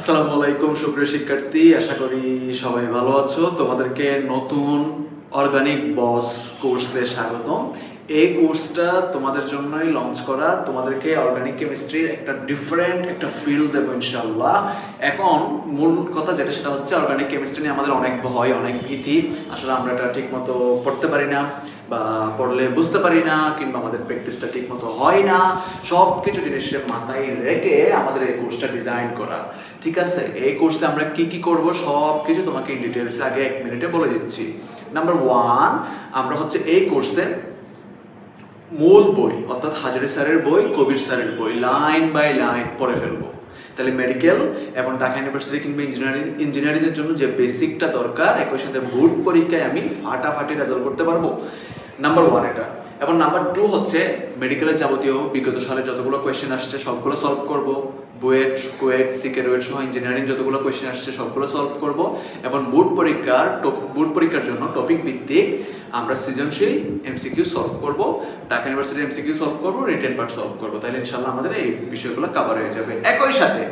আসসালামু আলাইকুম, সুপ্রিয় শিক্ষার্থী। আশা করি সবাই ভালো আছো। তোমাদেরকে নতুন অর্গানিক বস কোর্সে স্বাগতম। এই কোর্সটা তোমাদের জন্যই লঞ্চ করা। তোমাদেরকে অর্গানিক কেমিস্ট্রির একটা ডিফারেন্ট একটা ফিল্ড দেবো ইনশাল্লাহ এখন মূল কথা যেটা, সেটা হচ্ছে অর্গানিক কেমিস্ট্রি নিয়ে আমাদের অনেক ভয়, অনেক ভীতি। আসলে আমরা এটা ঠিক মতো পড়তে পারি না বা পড়লে বুঝতে পারি না, কিংবা আমাদের প্র্যাকটিসটা ঠিক মতো হয় না। সব কিছু জিনিসের মাথায় রেখে আমাদের এই কোর্সটা ডিজাইন করা। ঠিক আছে? এই কোর্সে আমরা কি কি করব সব কিছু তোমাকে ইন ডিটেলস আগে এক মিনিটে বলে দিচ্ছি। নাম্বার ওয়ান আমরা হচ্ছে এই কোর্সে মূল বই, অর্থাৎ হাজারি স্যারের বই, কবির স্যারের বই, লাইন বাই লাইন পড়ে ফেলব। তাহলে মেডিকেল এবং ঢাকা ইউনিভার্সিটি কিংবা ইঞ্জিনিয়ারিং, ইঞ্জিনিয়ারিংয়ের জন্য যে বেসিকটা দরকার, একই সাথে বোর্ড পরীক্ষায় আমি ফাটাফাটি রেজাল্ট করতে পারব। নাম্বার ওয়ান এটা। এবং নাম্বার টু হচ্ছে মেডিকেলের যাবতীয় বিগত সালে যতগুলো কোয়েশ্চেন আসছে, সবগুলো সলভ করব। বুয়েট, কুয়েট সিকে রুয়েট সহ ইঞ্জিনিয়ারিং যতগুলো কোয়েশ্চেন আসছে, সবগুলো সলভ করব। এবং বোর্ড পরীক্ষার বোর্ড পরীক্ষার জন্য টপিক ভিত্তিক আমরা সৃজনশীল এমসিকিউ সলভ করব। ঢাকা ইউনিভার্সিটির এমসিকিউ সলভ করব রিটেন পার্ট সলভ করব। তাহলে ইনশাল্লাহ আমাদের এই বিষয়গুলো কভার হয়ে যাবে। একই সাথে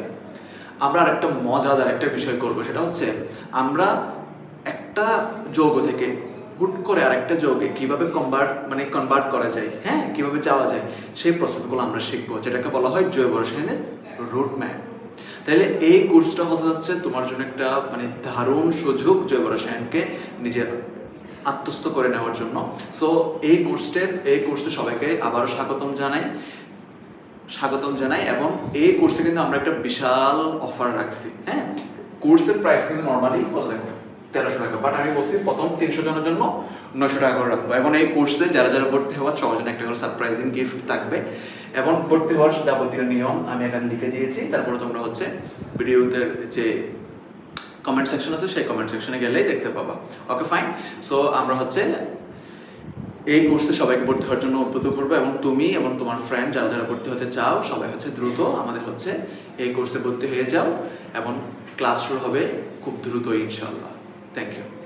আমরা আরেকটা মজাদার একটা বিষয় করব, সেটা হচ্ছে আমরা একটা যৌগ থেকে হুট করে আরেকটা যৌগে কীভাবে কনভার্ট মানে কনভার্ট করা যায় হ্যাঁ? কীভাবে যাওয়া যায়? সেই প্রসেসগুলো আমরা শিখব, যেটাকে বলা হয় জৈব রসায়নের রুট ম্যাপ তাহলে এই কোর্সটা হতে যাচ্ছে তোমার জন্য একটা মানে দারুণ সুযোগ জৈব রসায়নকে নিজের আত্মস্থ করে নেওয়ার জন্য। সো এই কোর্সের এই কোর্সে সবাইকে আবারও স্বাগতম জানাই। স্বাগতম জানাই এবং এই কোর্সে কিন্তু আমরা একটা বিশাল অফার রাখছি হ্যাঁ? কোর্সের প্রাইস কিন্তু নর্মালি কত দেখো? তেরোশো টাকা। বাট আমি বলছি প্রথম তিনশো জনের জন্য নয়শো টাকা করে রাখব। এবং এই কোর্সে যারা যারা ভর্তি হওয়ার সবার জন্য একটা করে সারপ্রাইজিং গিফট থাকবে। এবং ভর্তি হওয়ার যাবতীয় নিয়ম আমি এখানে লিখে দিয়েছি। তারপরে তোমরা হচ্ছে ভিডিওতে যে কমেন্ট সেকশন আছে, সেই কমেন্ট সেকশনে গেলেই দেখতে পাবা। ওকে ফাইন সো আমরা হচ্ছে এই কোর্সে সবাইকে ভর্তি হওয়ার জন্য উদ্বুদ্ধ করব। এবং তুমি এবং তোমার ফ্রেন্ড যারা যারা ভর্তি হতে চাও, সবাই হচ্ছে দ্রুত আমাদের হচ্ছে এই কোর্সে ভর্তি হয়ে যাও। এবং ক্লাস শুরু হবে খুব দ্রুত ইনশাল্লাহ Thank you.